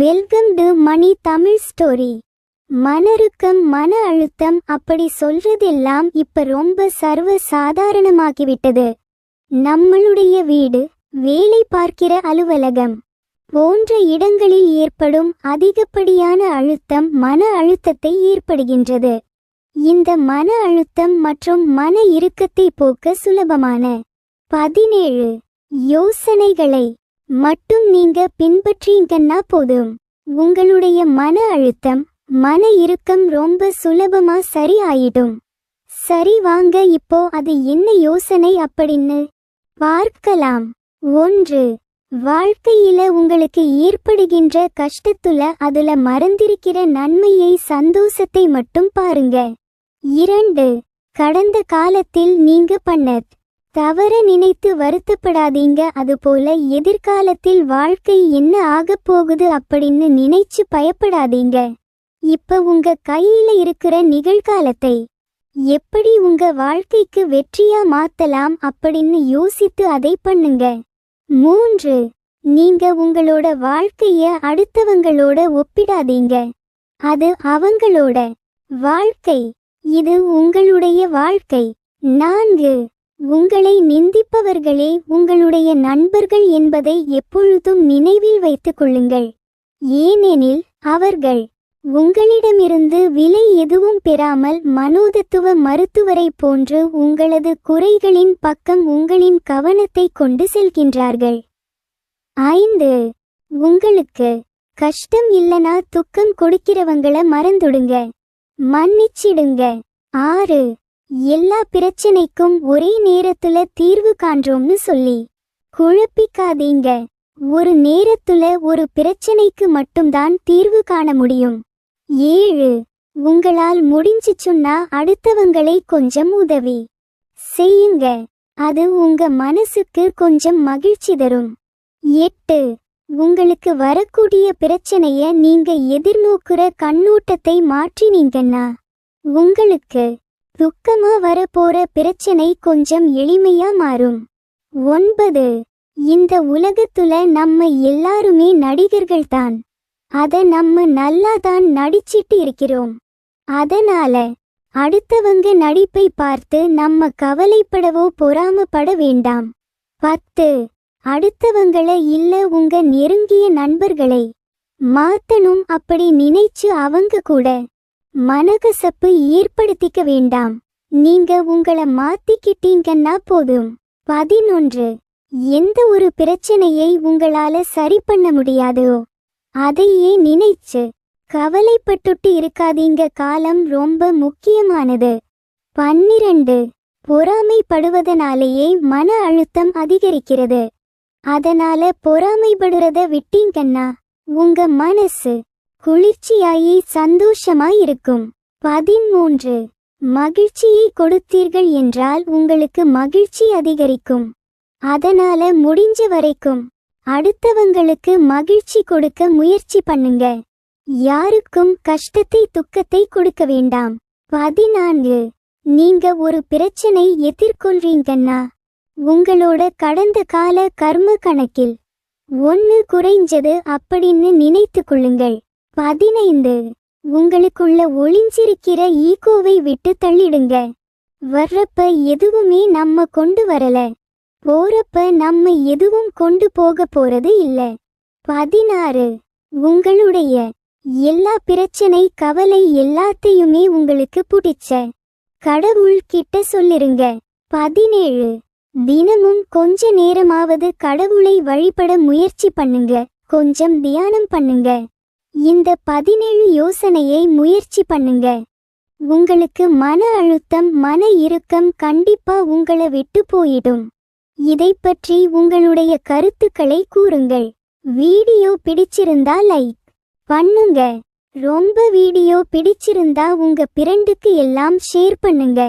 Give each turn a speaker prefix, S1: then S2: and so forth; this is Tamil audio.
S1: Welcome to Mani Tamil story. மனருக்கம் மன அழுத்தம் அப்படி சொல்றதெல்லாம் இப்ப ரொம்ப சர்வ சாதாரணமாகிவிட்டது நம்மளுடைய வீடு வேலை பார்க்கிற அலுவலகம் போன்ற இடங்களில் ஏற்படும் அதிகப்படியான அழுத்தம் மன அழுத்தத்தை ஏற்படுகின்றது. இந்த மன அழுத்தம் மற்றும் மன இறுக்கத்தை போக்க சுலபமான பதினேழு யோசனைகளை மட்டும் நீங்க பின்பற்றீங்கன்னா போதும். உங்களுடைய மன அழுத்தம் மன இறுக்கம் ரொம்ப சுலபமா சரி ஆயிடும். சரி வாங்க இப்போ அது என்ன யோசனை அப்படின்னு பார்க்கலாம். ஒன்று வாழ்க்கையில உங்களுக்கு ஏற்படுகின்ற கஷ்டத்துல அதுல மறந்திருக்கிற நன்மையை சந்தோஷத்தை மட்டும் பாருங்க. இரண்டு கடந்த காலத்தில் நீங்க பண்ண தவற நினைத்து வருத்தப்படாதீங்க. அதுபோல எதிர்காலத்தில் வாழ்க்கை என்ன ஆகப் போகுது அப்படின்னு நினைச்சு பயப்படாதீங்க. இப்ப உங்க கையில இருக்கிற நிகழ்காலத்தை எப்படி உங்க வாழ்க்கைக்கு வெற்றியா மாத்தலாம் அப்படின்னு யோசித்து அதை பண்ணுங்க. மூன்று நீங்க உங்களோட வாழ்க்கைய அடுத்தவங்களோட ஒப்பிடாதீங்க. அது அவங்களோட வாழ்க்கை. இது உங்களுடைய வாழ்க்கை. நான்கு உங்களை நிந்திப்பவர்களே உங்களுடைய நண்பர்கள் என்பதை எப்பொழுதும் நினைவில் வைத்துக் கொள்ளுங்கள். ஏனெனில் அவர்கள் உங்களிடமிருந்து விலை எதுவும் பெறாமல் மனோதத்துவ மருத்துவரை போன்று உங்களது குறைகளின் பக்கம் உங்களின் கவனத்தை கொண்டு செல்கின்றார்கள். ஐந்து உங்களுக்கு கஷ்டம் இல்லனா துக்கம் கொடுக்கிறவங்கள மறந்துடுங்க. மன்னிச்சிடுங்க. ஆறு எல்லா பிரச்சனைக்கும் ஒரே நேரத்துல தீர்வு காண்றோம்னு சொல்லி. குழப்பிக்காதீங்க. ஒரு நேரத்துல ஒரு பிரச்சனைக்கு மட்டும்தான் தீர்வு காண முடியும். ஏழு. உங்களால் முடிஞ்சிச்சுன்னா அடுத்தவங்களை கொஞ்சம் உதவி. செய்யுங்க. அது உங்க மனசுக்கு கொஞ்சம் மகிழ்ச்சி தரும். எட்டு. உங்களுக்கு வரக்கூடிய பிரச்சனைய நீங்க எதிர்நோக்குற கண்ணோட்டத்தை மாற்றினீங்கன்னா உங்களுக்கு துக்கமா வரப்போற பிரச்சனை கொஞ்சம் எளிமையா மாறும். ஒன்பது. இந்த உலகத்துல நம்ம எல்லாருமே நடிகர்கள் தான் அத நம்ம நல்லா தான் நடிச்சிட்டு இருக்கிறோம். அதனால அடுத்தவங்க நடிப்பை பார்த்து நம்ம கவலைப்படவோ பொறாமப்பட வேண்டாம். பத்து. அடுத்தவங்கள இல்ல உங்க நெருங்கிய நண்பர்களை மாத்தணும் அப்படி நினைச்சு அவங்க கூட மனகசப்பு ஏற்படுத்திக்க வேண்டாம். நீங்க உங்களை மாத்திக்கிட்டீங்கன்னா போதும். பதினொன்று. எந்த ஒரு பிரச்சனையை உங்களால சரி பண்ண முடியாதோ அதையே நினைச்சு கவலைப்பட்டுட்டு இருக்காதீங்க. காலம் ரொம்ப முக்கியமானது. பன்னிரண்டு. பொறாமைப்படுவதனாலேயே மன அழுத்தம் அதிகரிக்கிறது. அதனால பொறாமைப்படுறத விட்டீங்கன்னா உங்க மனசு குளிர்ச்சியாயி சந்தோஷமாய் இருக்கும் பதிமூன்று மகிழ்ச்சியை கொடுத்தீர்கள் என்றால் உங்களுக்கு மகிழ்ச்சி அதிகரிக்கும். அதனால முடிஞ்ச வரைக்கும். அடுத்தவங்களுக்கு மகிழ்ச்சி கொடுக்க முயற்சி பண்ணுங்க யாருக்கும் கஷ்டத்தை துக்கத்தை கொடுக்க வேண்டாம். பதினான்கு. நீங்க ஒரு பிரச்சனை எதிர்கொள்றீங்கன்னா உங்களோட கடந்த கால கர்ம கணக்கில். ஒன்னு குறைஞ்சது அப்படின்னு நினைத்து கொள்ளுங்கள். பதினைந்து. உங்களுக்குள்ள ஒளிஞ்சிருக்கிற ஈகோவை விட்டு தள்ளிடுங்க வர்றப்ப எதுவுமே நம்ம கொண்டு வரல. போறப்ப நம்ம எதுவும் கொண்டு போக போறது இல்ல. பதினாறு. உங்களுடைய எல்லா பிரச்சனை கவலை எல்லாத்தையுமே உங்களுக்கு பிடிச்ச. கடவுள் கிட்ட சொல்லிருங்க. பதினேழு. தினமும் கொஞ்ச நேரமாவது கடவுளை வழிபட முயற்சி பண்ணுங்க. கொஞ்சம் தியானம் பண்ணுங்க. இந்த பதினேழு யோசனையை முயற்சி பண்ணுங்க உங்களுக்கு மன அழுத்தம் மன இறுக்கம் கண்டிப்பா உங்களை விட்டு போயிடும். இதை பற்றி உங்களுடைய கருத்துக்களை கூறுங்கள். வீடியோ பிடிச்சிருந்தா லைக் பண்ணுங்க. ரொம்ப வீடியோ பிடிச்சிருந்தா உங்க பிரண்டுக்கு எல்லாம் ஷேர் பண்ணுங்க.